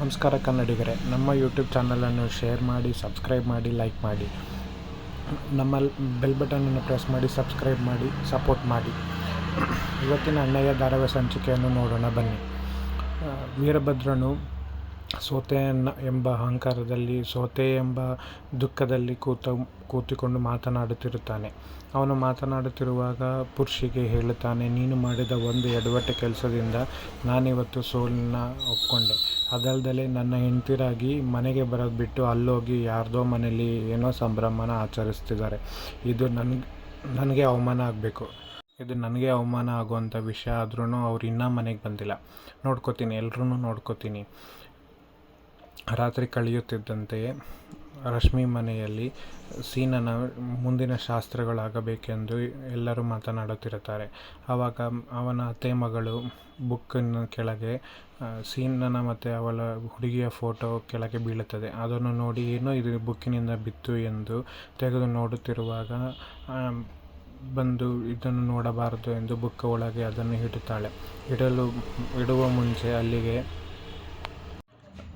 ನಮಸ್ಕಾರ ಕನ್ನಡಿಗರೇ, ನಮ್ಮ ಯೂಟ್ಯೂಬ್ ಚಾನಲನ್ನು ಶೇರ್ ಮಾಡಿ ಸಬ್ಸ್ಕ್ರೈಬ್ ಮಾಡಿ ಲೈಕ್ ಮಾಡಿ. ನಮ್ಮ ಬೆಲ್ ಬಟನನ್ನು ಪ್ರೆಸ್ ಮಾಡಿ ಸಬ್ಸ್ಕ್ರೈಬ್ ಮಾಡಿ ಸಪೋರ್ಟ್ ಮಾಡಿ. ಇವತ್ತಿನ ಅಣ್ಣಯ್ಯ ಧಾರಾವಾಹಿ ಸಂಚಿಕೆಯನ್ನು ನೋಡೋಣ ಬನ್ನಿ. ವೀರಭದ್ರನು ಸೋತೆ ಎಂಬ ಅಹಂಕಾರದಲ್ಲಿ, ಸೋತೆ ಎಂಬ ದುಃಖದಲ್ಲಿ ಕೂತ, ಕೂತಿಕೊಂಡು ಮಾತನಾಡುತ್ತಿರುತ್ತಾನೆ. ಅವನು ಮಾತನಾಡುತ್ತಿರುವಾಗ ಪುರುಷಿಗೆ ಹೇಳುತ್ತಾನೆ, ನೀನು ಮಾಡಿದ ಒಂದು ಎಡವಟ್ಟು ಕೆಲಸದಿಂದ ನಾನಿವತ್ತು ಸೋಲನ್ನ ಒಪ್ಕೊಂಡೆ. ಅದಲ್ದಲೆ ನನ್ನ ಹೆಂಡತಿರಾಗಿ ಮನೆಗೆ ಬರೋದು ಬಿಟ್ಟು ಅಲ್ಲೋಗಿ ಯಾರ್ದೋ ಮನೇಲಿ ಏನೋ ಸಂಭ್ರಮನ ಆಚರಿಸ್ತಿದ್ದಾರೆ. ಇದು ನನಗೆ ನನಗೆ ಅವಮಾನ ಆಗಬೇಕು. ಇದು ನನಗೆ ಅವಮಾನ ಆಗುವಂಥ ವಿಷಯ ಆದ್ರೂ ಅವ್ರು ಇನ್ನೂ ಮನೆಗೆ ಬಂದಿಲ್ಲ. ನೋಡ್ಕೋತೀನಿ ಎಲ್ಲರೂ ನೋಡ್ಕೋತೀನಿ. ರಾತ್ರಿ ಕಳೆಯುತ್ತಿದ್ದಂತೆಯೇ ರಶ್ಮಿ ಮನೆಯಲ್ಲಿ ಸೀನನ ಮುಂದಿನ ಶಾಸ್ತ್ರಗಳಾಗಬೇಕೆಂದು ಎಲ್ಲರೂ ಮಾತನಾಡುತ್ತಿರುತ್ತಾರೆ. ಆವಾಗ ಅವನ ಅತ್ತೆ ಮಗಳು ಬುಕ್ಕಿನ ಕೆಳಗೆ ಸೀನನ ಮತ್ತು ಅವಳ ಹುಡುಗಿಯ ಫೋಟೋ ಕೆಳಗೆ ಬೀಳುತ್ತದೆ. ಅದನ್ನು ನೋಡಿ ಏನೋ ಇದು ಬುಕ್ಕಿನಿಂದ ಬಿತ್ತು ಎಂದು ತೆಗೆದು ನೋಡುತ್ತಿರುವಾಗ ಬಂದು ಇದನ್ನು ನೋಡಬಾರದು ಎಂದು ಬುಕ್ಕ ಒಳಗೆ ಅದನ್ನು ಇಡುತ್ತಾಳೆ. ಇಡಲು, ಇಡುವ ಮುಂಚೆ ಅಲ್ಲಿಗೆ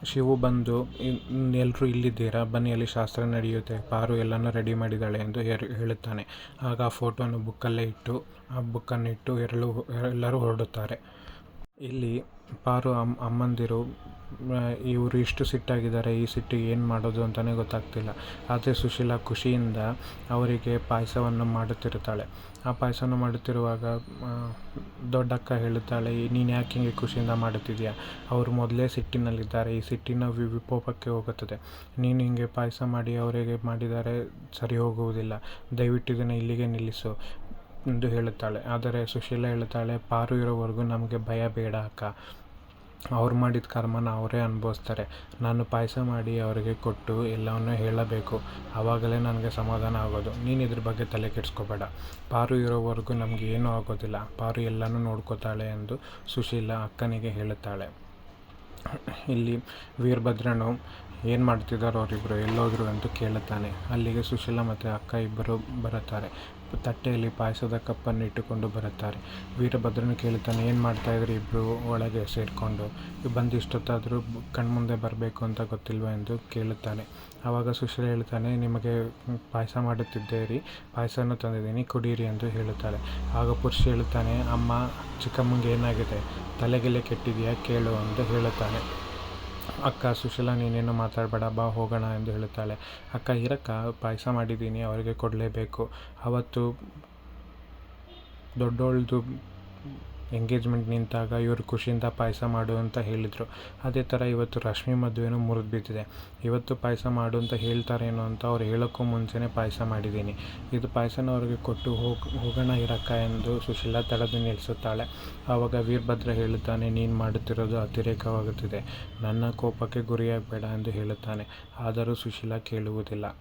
ಶಿವು ಬಂದು ಎಲ್ಲರೂ ಇಲ್ಲಿದ್ದೀರಾ? ಬನ್ನಿ, ಅಲ್ಲಿ ಶಾಸ್ತ್ರ ನಡೆಯುತ್ತೆ. ಪಾರು ಎಲ್ಲನೂ ರೆಡಿ ಮಾಡಿದ್ದಾಳೆ ಎಂದು ಹೇಳುತ್ತಾನೆ. ಆಗ ಆ ಫೋಟೋನು ಬುಕ್ಕಲ್ಲೇ ಇಟ್ಟು, ಆ ಬುಕ್ಕನ್ನು ಇಟ್ಟು ಎರಳು ಎಲ್ಲರೂ ಹೊರಡುತ್ತಾರೆ. ಇಲ್ಲಿ ಪಾರು ಅಮ್ಮ ಅಮ್ಮಂದಿರು ಇವರು ಇಷ್ಟು ಸಿಟ್ಟಾಗಿದ್ದಾರೆ, ಈ ಸಿಟ್ಟಿಗೆ ಏನು ಮಾಡೋದು ಅಂತಲೇ ಗೊತ್ತಾಗ್ತಿಲ್ಲ. ಆದರೆ ಸುಶೀಲಾ ಖುಷಿಯಿಂದ ಅವರಿಗೆ ಪಾಯಸವನ್ನು ಮಾಡುತ್ತಿರುತ್ತಾಳೆ. ಆ ಪಾಯಸವನ್ನು ಮಾಡುತ್ತಿರುವಾಗ ದೊಡ್ಡಕ್ಕ ಹೇಳುತ್ತಾಳೆ, ನೀನು ಯಾಕೆ ಹಿಂಗೆ ಖುಷಿಯಿಂದ ಮಾಡುತ್ತಿದ್ದೀಯ ಅವರು ಮೊದಲೇ ಸಿಟ್ಟಿನಲ್ಲಿದ್ದಾರೆ, ಈ ಸಿಟ್ಟಿನ ವಿಕೋಪಕ್ಕೆ ಹೋಗುತ್ತದೆ. ನೀನು ಹಿಂಗೆ ಪಾಯಸ ಮಾಡಿ ಅವರಿಗೆ ಮಾಡಿದರೆ ಸರಿ ಹೋಗುವುದಿಲ್ಲ. ದಯವಿಟ್ಟು ಇದನ್ನು ಇಲ್ಲಿಗೆ ನಿಲ್ಲಿಸು ಎಂದು ಹೇಳುತ್ತಾಳೆ. ಆದರೆ ಸುಶೀಲಾ ಹೇಳುತ್ತಾಳೆ, ಪಾರು ಇರೋವರೆಗೂ ನಮಗೆ ಭಯ ಬೇಡ ಅಕ್ಕ. ಅವ್ರು ಮಾಡಿದ ಕರ್ಮನ ಅವರೇ ಅನುಭವಿಸ್ತಾರೆ. ನಾನು ಪಾಯಸ ಮಾಡಿ ಅವರಿಗೆ ಕೊಟ್ಟು ಎಲ್ಲವನ್ನೂ ಹೇಳಬೇಕು. ಆವಾಗಲೇ ನನಗೆ ಸಮಾಧಾನ ಆಗೋದು. ನೀನು ಇದ್ರ ಬಗ್ಗೆ ತಲೆ ಕೆಡಿಸ್ಕೋಬೇಡ. ಪಾರು ಇರೋವರೆಗೂ ನಮಗೆ ಏನೂ ಆಗೋದಿಲ್ಲ. ಪಾರು ಎಲ್ಲನೂ ನೋಡ್ಕೋತಾಳೆ ಎಂದು ಸುಶೀಲ ಅಕ್ಕನಿಗೆ ಹೇಳುತ್ತಾಳೆ. ಇಲ್ಲಿ ವೀರಭದ್ರನು ಏನು ಮಾಡ್ತಿದ್ದಾರೆ ಅವರಿಬ್ಬರು ಎಲ್ಲೋದ್ರು ಅಂತ ಕೇಳುತ್ತಾನೆ. ಅಲ್ಲಿಗೆ ಸುಶೀಲ ಮತ್ತು ಅಕ್ಕ ಇಬ್ಬರು ಬರುತ್ತಾರೆ. ತಟ್ಟೆಯಲ್ಲಿ ಪಾಯಸದ ಕಪ್ಪನ್ನು ಇಟ್ಟುಕೊಂಡು ಬರುತ್ತಾರೆ. ವೀರಭದ್ರನು ಕೇಳುತ್ತಾನೆ, ಏನು ಮಾಡ್ತಾಯಿದ್ರು ಇಬ್ಬರು ಒಳಗೆ ಸೇರಿಕೊಂಡು? ಬಂದು ಇಷ್ಟೊತ್ತಾದರೂ ಕಣ್ಮುಂದೆ ಬರಬೇಕು ಅಂತ ಗೊತ್ತಿಲ್ವ ಎಂದು ಕೇಳುತ್ತಾನೆ. ಆವಾಗ ಸುಶೀಲ ಹೇಳ್ತಾನೆ, ನಿಮಗೆ ಪಾಯಸ ಮಾಡುತ್ತಿದ್ದೀರಿ ಪಾಯಸವನ್ನು ತಂದಿದ್ದೀನಿ, ಕುಡೀರಿ ಎಂದು ಹೇಳುತ್ತಾಳೆ. ಆಗ ಪುರುಷ ಹೇಳುತ್ತಾನೆ, ಅಮ್ಮ ಚಿಕ್ಕಮ್ಮಂಗೆ ಏನಾಗಿದೆ? ತಲೆಗೆಲೆ ಕೆಟ್ಟಿದೆಯಾ? ಕೇಳು ಎಂದು ಹೇಳುತ್ತಾನೆ. ಅಕ್ಕ ಸುಶೀಲ, ನೀನೇನು ಮಾತಾಡಬೇಡ, ಬಾ ಹೋಗೋಣ ಎಂದು ಹೇಳುತ್ತಾಳೆ. ಅಕ್ಕ, ಇರಕ್ಕ, ಪಾಯಸ ಮಾಡಿದ್ದೀನಿ, ಅವರಿಗೆ ಕೊಡಲೇಬೇಕು. ಅವತ್ತು ದೊಡ್ಡೋಳ್ದು ಎಂಗೇಜ್ಮೆಂಟ್ ನಿಂತಾಗ ಇವರು ಖುಷಿಯಿಂದ ಪಾಯಸ ಮಾಡು ಅಂತ ಹೇಳಿದರು. ಅದೇ ಥರ ಇವತ್ತು ರಶ್ಮಿ ಮದುವೆನೂ ಮುರಿದು ಬಿದ್ದಿದೆ. ಇವತ್ತು ಪಾಯಸ ಮಾಡು ಅಂತ ಹೇಳ್ತಾರೇನೋ ಅಂತ ಅವ್ರು ಹೇಳೋಕ್ಕೂ ಮುಂಚೆನೇ ಪಾಯಸ ಮಾಡಿದ್ದೀನಿ. ಇದು ಪಾಯಸನ ಅವ್ರಿಗೆ ಕೊಟ್ಟು ಹೋಗಿ, ಹೋಗೋಣ ಇರಕ್ಕ ಎಂದು ಸುಶೀಲಾ ತಡೆದು ನಿಲ್ಲಿಸುತ್ತಾಳೆ ಆವಾಗ ವೀರಭದ್ರ ಹೇಳುತ್ತಾನೆ, ನೀನು ಮಾಡುತ್ತಿರೋದು ಅತಿರೇಕವಾಗುತ್ತಿದೆ. ನನ್ನ ಕೋಪಕ್ಕೆ ಗುರಿಯಾಗಬೇಡ ಎಂದು ಹೇಳುತ್ತಾನೆ. ಆದರೂ ಸುಶೀಲಾ ಕೇಳುವುದಿಲ್ಲ.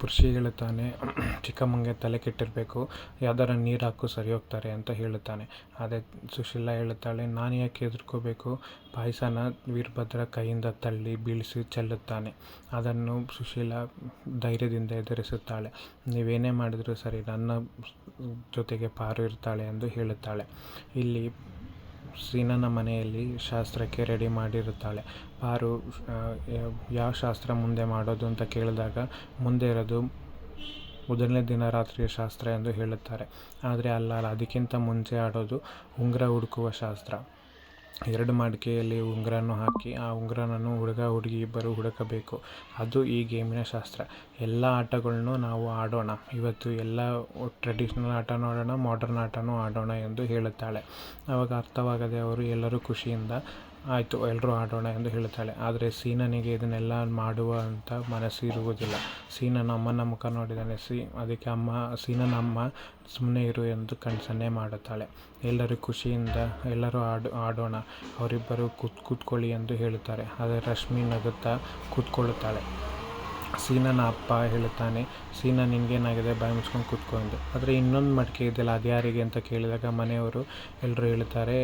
ಪುರುಷಿ ಹೇಳುತ್ತಾನೆ, ಚಿಕ್ಕಮ್ಮಂಗೆ ತಲೆ ಕೆಟ್ಟಿರಬೇಕು, ಯಾವ್ದಾರ ನೀರು ಹಾಕು, ಸರಿ ಹೋಗ್ತಾರೆ ಅಂತ ಹೇಳುತ್ತಾನೆ. ಅದೇ ಸುಶೀಲ ಹೇಳುತ್ತಾಳೆ, ನಾನು ಯಾಕೆ ಎದುರ್ಕೋಬೇಕು ಪಾಯಸನ ವೀರಭದ್ರ ಕೈಯಿಂದ ತಳ್ಳಿ ಬೀಳಿಸಿ ಚೆಲ್ಲುತ್ತಾನೆ. ಅದನ್ನು ಸುಶೀಲ ಧೈರ್ಯದಿಂದ ಎದುರಿಸುತ್ತಾಳೆ. ನೀವೇನೇ ಮಾಡಿದರೂ ಸರಿ, ನನ್ನ ಜೊತೆಗೆ ಪಾರು ಇರ್ತಾಳೆ ಎಂದು ಹೇಳುತ್ತಾಳೆ. ಇಲ್ಲಿ ಸೀನನ ಮನೆಯಲ್ಲಿ ಶಾಸ್ತ್ರಕ್ಕೆ ರೆಡಿ ಮಾಡಿರುತ್ತಾಳೆ. ಪಾರು ಯಾವ ಶಾಸ್ತ್ರ ಮುಂದೆ ಮಾಡೋದು ಅಂತ ಕೇಳಿದಾಗ ಮುಂದೆ ಇರೋದು ಮೊದಲನೇ ದಿನ ರಾತ್ರಿಯ ಶಾಸ್ತ್ರ ಎಂದು ಹೇಳುತ್ತಾರೆ. ಆದರೆ ಅಲ್ಲ, ಅದಕ್ಕಿಂತ ಮುಂಚೆ ಆಡೋದು ಉಂಗುರ ಹುಡುಕುವ ಶಾಸ್ತ್ರ. ಎರಡು ಮಡಿಕೆಯಲ್ಲಿ ಉಂಗುರನ್ನು ಹಾಕಿ, ಆ ಉಂಗುರನನ್ನು ಹುಡುಗ, ಹುಡುಗಿ ಇಬ್ಬರು ಹುಡುಕಬೇಕು. ಅದು ಈ ಗೇಮಿನ ಶಾಸ್ತ್ರ. ಎಲ್ಲ ಆಟಗಳನ್ನು ನಾವು ಆಡೋಣ. ಇವತ್ತು ಎಲ್ಲ ಟ್ರೆಡಿಷ್ನಲ್ ಆಟನೂ ಆಡೋಣ ಮಾಡ್ರನ್ ಆಟನೂ ಆಡೋಣ ಎಂದು ಹೇಳುತ್ತಾಳೆ. ಅವಾಗ ಅರ್ಥವಾಗದೆ ಅವರು ಎಲ್ಲರೂ ಖುಷಿಯಿಂದ ಆಯಿತು ಎಲ್ಲರೂ ಆಡೋಣ ಎಂದು ಹೇಳುತ್ತಾಳೆ ಆದರೆ ಸೀನನಿಗೆ ಇದನ್ನೆಲ್ಲ ಮಾಡುವ ಅಂತ ಮನಸ್ಸು ಇರುವುದಿಲ್ಲ. ಸೀನನ ಅಮ್ಮನ ಮುಖ ನೋಡಿದ್ದಾನೆ ಸಿ, ಅದಕ್ಕೆ ಅಮ್ಮ ಸೀನನ ಅಮ್ಮ ಸುಮ್ಮನೆ ಇರು ಎಂದು ಕಣ್ಸನ್ನೇ ಮಾಡುತ್ತಾಳೆ. ಎಲ್ಲರೂ ಖುಷಿಯಿಂದ ಎಲ್ಲರೂ ಆಡು, ಆಡೋಣ. ಅವರಿಬ್ಬರು ಕೂತ್, ಕೂತ್ಕೊಳ್ಳಿ ಎಂದು ಹೇಳುತ್ತಾರೆ. ಆದರೆ ರಶ್ಮಿ ನಗುತ್ತಾ ಕೂತ್ಕೊಳ್ಳುತ್ತಾಳೆ. ಸೀನನ ಅಪ್ಪ ಹೇಳುತ್ತಾನೆ, ಸೀನ ನಿನಗೇನಾಗಿದೆ? ಬಾಯಿ ಮುಚ್ಕೊಂಡು ಕೂತ್ಕೊಂಡು ಆದರೆ ಇನ್ನೊಂದು ಮಡಿಕೆ ಇದೆಯಲ್ಲ ಅದು ಯಾರಿಗೆ ಅಂತ ಕೇಳಿದಾಗ ಮನೆಯವರು ಎಲ್ಲರೂ ಹೇಳುತ್ತಾರೆ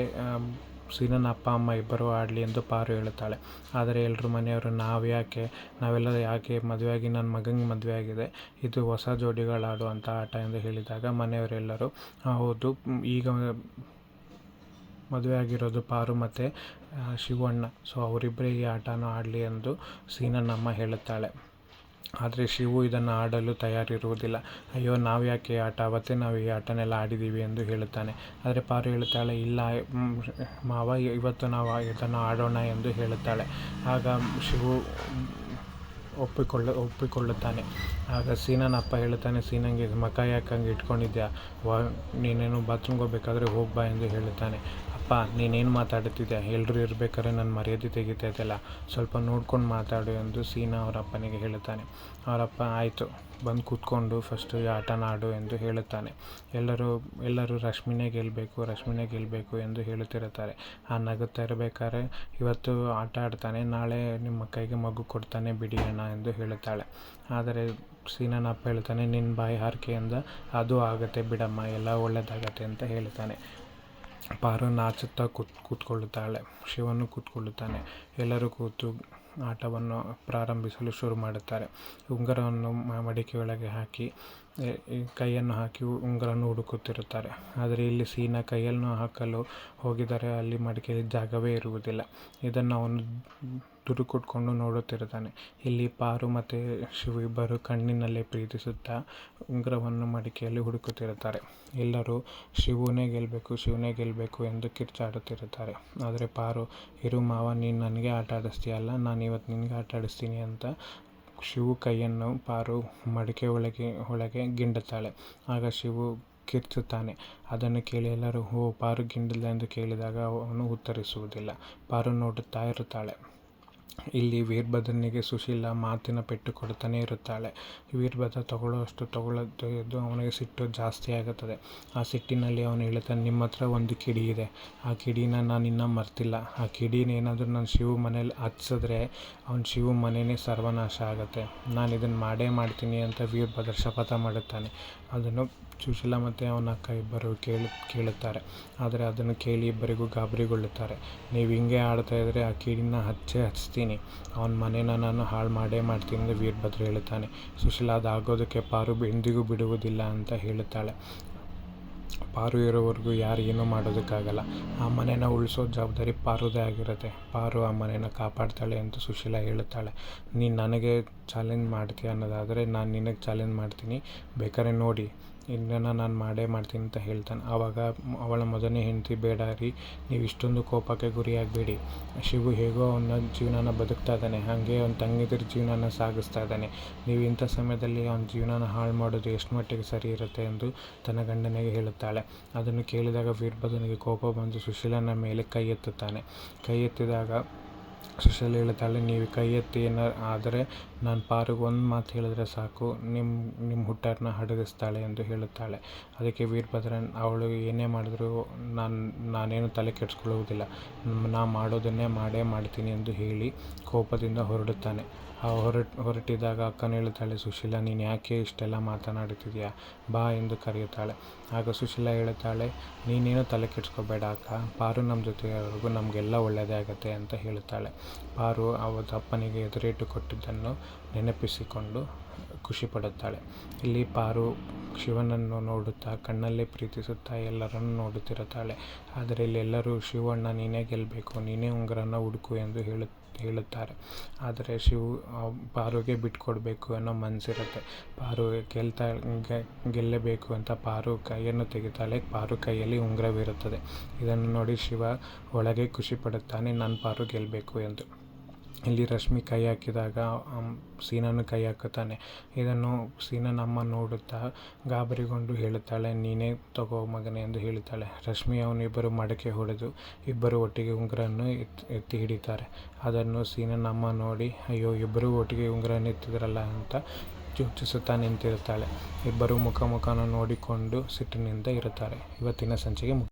ಆಮ್, ಸೀನನ ಅಪ್ಪ ಅಮ್ಮ ಇಬ್ಬರೂ ಆಡಲಿ ಎಂದು ಪಾರು ಹೇಳುತ್ತಾಳೆ. ಆದರೆ ಎಲ್ಲರೂ ಮನೆಯವರು ನಾವು ಯಾಕೆ? ನಾವೆಲ್ಲ ಯಾಕೆ ಮದುವೆಯಾಗಿ? ನನ್ನ ಮಗನಿಗೆ ಮದುವೆ ಆಗಿದೆ ಇದು ಹೊಸ ಜೋಡಿಗಳಾಡುವಂಥ ಆಟ ಎಂದು ಹೇಳಿದಾಗ ಮನೆಯವರೆಲ್ಲರೂ "ಆ, ಹೌದು ಈಗ ಮದುವೆ ಆಗಿರೋದು ಪಾರು ಮತ್ತು ಶಿವಣ್ಣ. ಸೊ ಅವರಿಬ್ಬರೇ ಈ ಆಟನ ಆಡಲಿ ಎಂದು ಸೀನನಮ್ಮ ಹೇಳುತ್ತಾಳೆ. ಆದರೆ ಶಿವು ಇದನ್ನು ಆಡಲು ತಯಾರಿರುವುದಿಲ್ಲ. ಅಯ್ಯೋ, ನಾವು ಯಾಕೆ ಆಟ? ಅವತ್ತೇ ನಾವು ಈ ಆಟನೆಲ್ಲ ಆಡಿದ್ದೀವಿ ಎಂದು ಹೇಳುತ್ತಾನೆ. ಆದರೆ ಪಾರು ಹೇಳುತ್ತಾಳೆ ಇಲ್ಲ ಮಾವ, ಇವತ್ತು ನಾವು ಇದನ್ನು ಆಡೋಣ ಎಂದು ಹೇಳುತ್ತಾಳೆ. ಆಗ ಶಿವು ಒಪ್ಪಿಕೊಳ್ಳ, ಒಪ್ಪಿಕೊಳ್ಳುತ್ತಾನೆ. ಆಗ ಸೀನನ ಅಪ್ಪ ಹೇಳುತ್ತಾನೆ, ಸೀನಂಗೆ, ಮಕ ಯಾಕೆ ಹಂಗೆ ಇಟ್ಕೊಂಡಿದ್ಯಾ? ವಾ, ನೀನೇನು ಬಾತ್ರೂಮ್ಗೆ ಹೋಗ್ಬೇಕಾದ್ರೆ ಹೋಗಿ ಬಾ ಎಂದು ಹೇಳುತ್ತಾನೆ. ಅಪ್ಪ, ನೀನೇನು ಮಾತಾಡ್ತಿದ್ದೆ ಎಲ್ಲರೂ ಇರ್ಬೇಕಾದ್ರೆ ನನ್ನ ಮರ್ಯಾದೆ ತೆಗಿತಾ ಇದೆಯಲ್ಲ? ಸ್ವಲ್ಪ ನೋಡ್ಕೊಂಡು ಮಾತಾಡು ಎಂದು ಸೀನಾ ಅವರ ಅಪ್ಪನಿಗೆ ಹೇಳುತ್ತಾನೆ. ಅವರಪ್ಪ ಆಯಿತು, ಬಂದು ಕೂತ್ಕೊಂಡು ಫಸ್ಟು ಆಟ ಆಡು ಎಂದು ಹೇಳುತ್ತಾನೆ. ಎಲ್ಲರೂ ಎಲ್ಲರೂ ರಶ್ಮಿನೇ ಗೆಲ್ಲಬೇಕು ರಶ್ಮಿನೇ ಗೆಲ್ಲಬೇಕು ಎಂದು ಹೇಳುತ್ತಿರುತ್ತಾರೆ. ಆ ನಗುತ್ತಾ ಇರಬೇಕಾದ್ರೆ ಇವತ್ತು ಆಟ ಆಡ್ತಾನೆ, ನಾಳೆ ನಿಮ್ಮ ಕೈಗೆ ಮಗು ಕೊಡ್ತಾನೆ, ಬಿಡಿ ಅಣ್ಣ ಎಂದು ಹೇಳುತ್ತಾಳೆ. ಆದರೆ ಸೀನನ ಅಪ್ಪ ಹೇಳ್ತಾನೆ ನಿನ್ನ ಬಾಯಿ ಹಾರಿಕೆಯಿಂದ ಅದು ಆಗುತ್ತೆ ಬಿಡಮ್ಮ, ಎಲ್ಲ ಒಳ್ಳೆಯದಾಗತ್ತೆ ಅಂತ ಹೇಳ್ತಾನೆ ಪಾರು ನಾಚುತ್ತಾ ಕೂತ್, ಕೂತ್ಕೊಳ್ಳುತ್ತಾಳೆ. ಶಿವನು ಕೂತ್ಕೊಳ್ಳುತ್ತಾನೆ. ಎಲ್ಲರೂ ಕೂತು ಆಟವನ್ನು ಪ್ರಾರಂಭಿಸಲು ಶುರು ಮಾಡುತ್ತಾರೆ. ಉಂಗುರವನ್ನು ಮಡಿಕೆ ಮಡಿಕೆಯೊಳಗೆ ಹಾಕಿ ಕೈಯನ್ನು ಹಾಕಿ ಉಂಗುರವನ್ನು ಹುಡುಕುತ್ತಿರುತ್ತಾರೆ. ಆದರೆ ಇಲ್ಲಿ ಸೀನ ಕೈಯನ್ನು ಹಾಕಲು ಹೋಗಿದರೆ ಅಲ್ಲಿ ಮಡಿಕೆಯಲ್ಲಿ ಜಾಗವೇ ಇರುವುದಿಲ್ಲ. ಇದನ್ನು ಅವನು ದುಡುಕುಟ್ಕೊಂಡು ನೋಡುತ್ತಿರುತ್ತಾನೆ. ಇಲ್ಲಿ ಪಾರು ಮತ್ತು ಶಿವು ಇಬ್ಬರು ಕಣ್ಣಿನಲ್ಲೇ ಪ್ರೀತಿಸುತ್ತಾ ಉಂಗುರವನ್ನು ಮಡಿಕೆಯಲ್ಲಿ ಹುಡುಕುತ್ತಿರುತ್ತಾರೆ. ಎಲ್ಲರೂ ಶಿವನೇ ಗೆಲ್ಲಬೇಕು ಶಿವನೇ ಗೆಲ್ಲಬೇಕು ಎಂದು ಕಿರ್ಚಾಡುತ್ತಿರುತ್ತಾರೆ. ಆದರೆ ಪಾರು, ಇರು ಮಾವ, ನೀನು ನನಗೆ ಆಟ ಆಡಿಸ್ತೀಯಲ್ಲ ನಾನು ಇವತ್ತು ನಿನಗೆ ಆಟ ಆಡಿಸ್ತೀನಿ ಅಂತ ಶಿವು ಕೈಯನ್ನು ಪಾರು ಮಡಿಕೆ ಒಳಗೆ ಒಳಗೆ ಗಿಂಡುತ್ತಾಳೆ. ಆಗ ಶಿವು ಕಿರ್ಚುತ್ತಾನೆ. ಅದನ್ನು ಕೇಳಿ ಎಲ್ಲರೂ ಹೋ ಪಾರು ಗಿಂಡಿಲ್ಲ ಎಂದು ಕೇಳಿದಾಗ ಅವನು ಉತ್ತರಿಸುವುದಿಲ್ಲ. ಪಾರು ನೋಡುತ್ತಾ ಇರುತ್ತಾಳೆ. ಇಲ್ಲಿ ವೀರಭದ್ರನಿಗೆ ಸುಶೀಲ ಮಾತಿನ ಪೆಟ್ಟು ಕೊಡ್ತಾನೆ ಇರುತ್ತಾಳೆ. ವೀರಭದ್ರ ತಗೊಳ್ಳೋಷ್ಟು ತಗೊಳ್ಳೋದು ಅವನಿಗೆ ಸಿಟ್ಟು ಜಾಸ್ತಿ ಆಗುತ್ತದೆ. ಆ ಸಿಟ್ಟಿನಲ್ಲಿ ಅವನು ಹೇಳುತ್ತಾನೆ ನಿಮ್ಮ ಹತ್ರ ಒಂದು ಕಿಡಿ ಇದೆ. ಆ ಕಿಡಿನ ನಾನು ಇನ್ನೂ ಮರ್ತಿಲ್ಲ. ಆ ಕಿಡಿನ ಏನಾದರೂ ನಾನು ಶಿವ ಮನೇಲಿ ಹಚ್ಚಿದ್ರೆ ಅವ್ನ ಶಿವ ಮನೆಯೇ ಸರ್ವನಾಶ ಆಗುತ್ತೆ. ನಾನು ಇದನ್ನು ಮಾಡೇ ಮಾಡ್ತೀನಿ ಅಂತ ವೀರಭದ್ರ ಶಪಥ ಮಾಡುತ್ತಾನೆ. ಅದನ್ನು ಸುಶೀಲ ಮತ್ತು ಅವನ ಅಕ್ಕ ಇಬ್ಬರು ಕೇಳಿ, ಕೇಳುತ್ತಾರೆ. ಆದರೆ ಅದನ್ನು ಕೇಳಿ ಇಬ್ಬರಿಗೂ ಗಾಬರಿಗೊಳ್ಳುತ್ತಾರೆ. ನೀವು ಹಿಂಗೆ ಆಡ್ತಾ ಇದ್ದರೆ ಆ ಕಿಡಿನ ಹಚ್ಚೇ ಹಚ್ತೀನಿ ಅವನ ಮನೇನ ನಾನು ಹಾಳು ಮಾಡೇ ಮಾಡ್ತೀನಿ ಅಂತ ವೀರಭದ್ರ ಹೇಳುತ್ತಾನೆ. ಸುಶೀಲ ಅದಾಗೋದಕ್ಕೆ ಪಾರು ಎಂದಿಗೂ ಬಿಡುವುದಿಲ್ಲ ಅಂತ ಹೇಳುತ್ತಾಳೆ. ಪಾರು ಇರೋವರೆಗೂ ಯಾರು ಏನೂ ಮಾಡೋದಕ್ಕಾಗಲ್ಲ. ಆ ಮನೇನ ಉಳಿಸೋ ಜವಾಬ್ದಾರಿ ಪಾರುದೇ ಆಗಿರುತ್ತೆ. ಪಾರು ಆ ಮನೇನ ಕಾಪಾಡ್ತಾಳೆ ಅಂತ ಸುಶೀಲ ಹೇಳುತ್ತಾಳೆ. ನೀನು ನನಗೆ ಚಾಲೆಂಜ್ ಮಾಡ್ತೀಯ ಅನ್ನೋದಾದರೆ ನಾನು ನಿನಗೆ ಚಾಲೆಂಜ್ ಮಾಡ್ತೀನಿ. ಬೇಕಾದ್ರೆ ನೋಡಿ. ಇದನ್ನು ನಾನು ಮಾಡೇ ಮಾಡ್ತೀನಿ ಅಂತ ಹೇಳ್ತಾನೆ. ಆವಾಗ ಅವಳ ಮೊದಲನೇ ಹೆಂಡತಿ, ಬೇಡ ರೀ, ನೀವು ಇಷ್ಟೊಂದು ಕೋಪಕ್ಕೆ ಗುರಿಯಾಗಬೇಡಿ ಶಿವು ಹೇಗೋ ಅವನ ಜೀವನನ ಬದುಕ್ತಾ ಇದ್ದಾನೆ. ಹಾಗೆ ಅವನ ತಂಗಿದ್ರ ಜೀವನನ ಸಾಗಿಸ್ತಾ ಇದ್ದಾನೆ. ನೀವು ಇಂಥ ಸಮಯದಲ್ಲಿ ಅವನ ಜೀವನನ ಹಾಳು ಮಾಡೋದು ಎಷ್ಟು ಮಟ್ಟಿಗೆ ಸರಿ ಇರುತ್ತೆ ಎಂದು ತನ್ನ ಗಂಡನಿಗೆ ಹೇಳುತ್ತಾಳೆ. ಅದನ್ನು ಕೇಳಿದಾಗ ವೀರಭದ್ರನಿಗೆ ಕೋಪ ಬಂದು ಸುಶೀಲನ ಮೇಲೆ ಕೈ ಎತ್ತುತ್ತಾನೆ. ಕೈ ಎತ್ತಿದಾಗ ಸುಶೀಲ ಹೇಳುತ್ತಾಳೆ, ನೀವು ಕೈ ಎತ್ತಿ ಏನಾದ್ರೆ ಆದರೆ ನಾನು ಪಾರಿಗೆ ಒಂದು ಮಾತು ಹೇಳಿದ್ರೆ ಸಾಕು. ನಿಮ್ಮ ನಿಮ್ಮ ಹುಟ್ಟಾರನ್ನ ಹಡಗಿಸ್ತಾಳೆ ಎಂದು ಹೇಳುತ್ತಾಳೆ. ಅದಕ್ಕೆ ವೀರಭದ್ರನ್, ಅವಳು ಏನೇ ಮಾಡಿದರೂ ನಾನು, ನಾನೇನು ತಲೆ ಕೆಡಿಸ್ಕೊಳ್ಳುವುದಿಲ್ಲ. ನಾ ಮಾಡೋದನ್ನೇ ಮಾಡೇ ಮಾಡ್ತೀನಿ ಎಂದು ಹೇಳಿ ಕೋಪದಿಂದ ಹೊರಡುತ್ತಾನೆ. ಆ ಹೊರಟ್, ಹೊರಟಿದಾಗ ಅಕ್ಕನ ಹೇಳುತ್ತಾಳೆ ಸುಶೀಲ, ನೀನು ಯಾಕೆ ಇಷ್ಟೆಲ್ಲ ಮಾತನಾಡುತ್ತಿದೆಯಾ? ಬಾ ಎಂದು ಕರೆಯುತ್ತಾಳೆ. ಆಗ ಸುಶೀಲ ಹೇಳುತ್ತಾಳೆ ನೀನೇನು ತಲೆ ಕೆಡಿಸ್ಕೋಬೇಡ ಅಕ್ಕ. ಪಾರು ನಮ್ಮ ಜೊತೆ ನಮಗೆಲ್ಲ ಒಳ್ಳೆಯದೇ ಆಗುತ್ತೆ ಅಂತ ಹೇಳುತ್ತಾಳೆ. ಪಾರು ಅವತ್ತು ಅಪ್ಪನಿಗೆ ಎದುರೇಟು ಕೊಟ್ಟಿದ್ದನ್ನು ನೆನಪಿಸಿಕೊಂಡು ಖುಷಿಪಡುತ್ತಾಳೆ ಇಲ್ಲಿ ಪಾರು ಶಿವನನ್ನು ನೋಡುತ್ತಾ, ಕಣ್ಣಲ್ಲೇ ಪ್ರೀತಿಸುತ್ತಾ ಎಲ್ಲರನ್ನು ನೋಡುತ್ತಿರುತ್ತಾಳೆ. ಆದರೆ ಇಲ್ಲಿ ಎಲ್ಲರೂ, ಶಿವಣ್ಣ, ನೀನೇ ಗೆಲ್ಲಬೇಕು ನೀನೇ ಉಂಗುರನ ಹುಡುಕು ಎಂದು ಹೇಳು, ಹೇಳುತ್ತಾರೆ. ಆದರೆ ಶಿವು ಪಾರುಗೆ ಬಿಟ್ಕೊಡ್ಬೇಕು ಅನ್ನೋ ಮನಸ್ಸಿರುತ್ತೆ ಪಾರು ಗೆಲ್ತಾ ಗೆಲ್ಲಬೇಕು ಅಂತ ಪಾರು ಕೈಯನ್ನು ತೆಗಿತಾಳೆ. ಪಾರು ಕೈಯಲ್ಲಿ ಉಂಗುರವಿರುತ್ತದೆ. ಇದನ್ನು ನೋಡಿ ಶಿವ ಒಳಗೆ ಖುಷಿಪಡುತ್ತಾನೆ ನಾನು ಪಾರು ಗೆಲ್ಲಬೇಕು ಎಂದು. ಇಲ್ಲಿ ರಶ್ಮಿ ಕೈ ಹಾಕಿದಾಗ ಸೀನನ್ನು ಕೈ ಹಾಕುತ್ತಾನೆ. ಇದನ್ನು ಸೀನಾ ನಮ್ಮ ನೋಡುತ್ತಾ ಗಾಬರಿಗೊಂಡು ಹೇಳುತ್ತಾಳೆ, ನೀನೇ ತಗೋ ಮಗನೇ ಎಂದು ಹೇಳುತ್ತಾಳೆ. ರಶ್ಮಿ ಅವನಿಬ್ಬರು ಮಡಕೆ ಹೊಡೆದು, ಇಬ್ಬರು ಒಟ್ಟಿಗೆ ಉಂಗುರನ್ನು ಎತ್ತಿ ಎತ್ತಿ ಹಿಡಿತಾರೆ. ಅದನ್ನು ಸೀನಾ ನಮ್ಮ ನೋಡಿ, ಅಯ್ಯೋ, ಇಬ್ಬರು ಒಟ್ಟಿಗೆ ಉಂಗುರನ್ನು ಎತ್ತಿದ್ರಲ್ಲ ಅಂತ ಯೋಚಿಸುತ್ತಾ ನಿಂತಿರುತ್ತಾಳೆ. ಇಬ್ಬರು ಮುಖ ಮುಖನ ನೋಡಿಕೊಂಡು ಸಿಟ್ಟಿನಿಂದ ಇರುತ್ತಾರೆ. ಇವತ್ತಿನ ಸಂಚಿಕೆ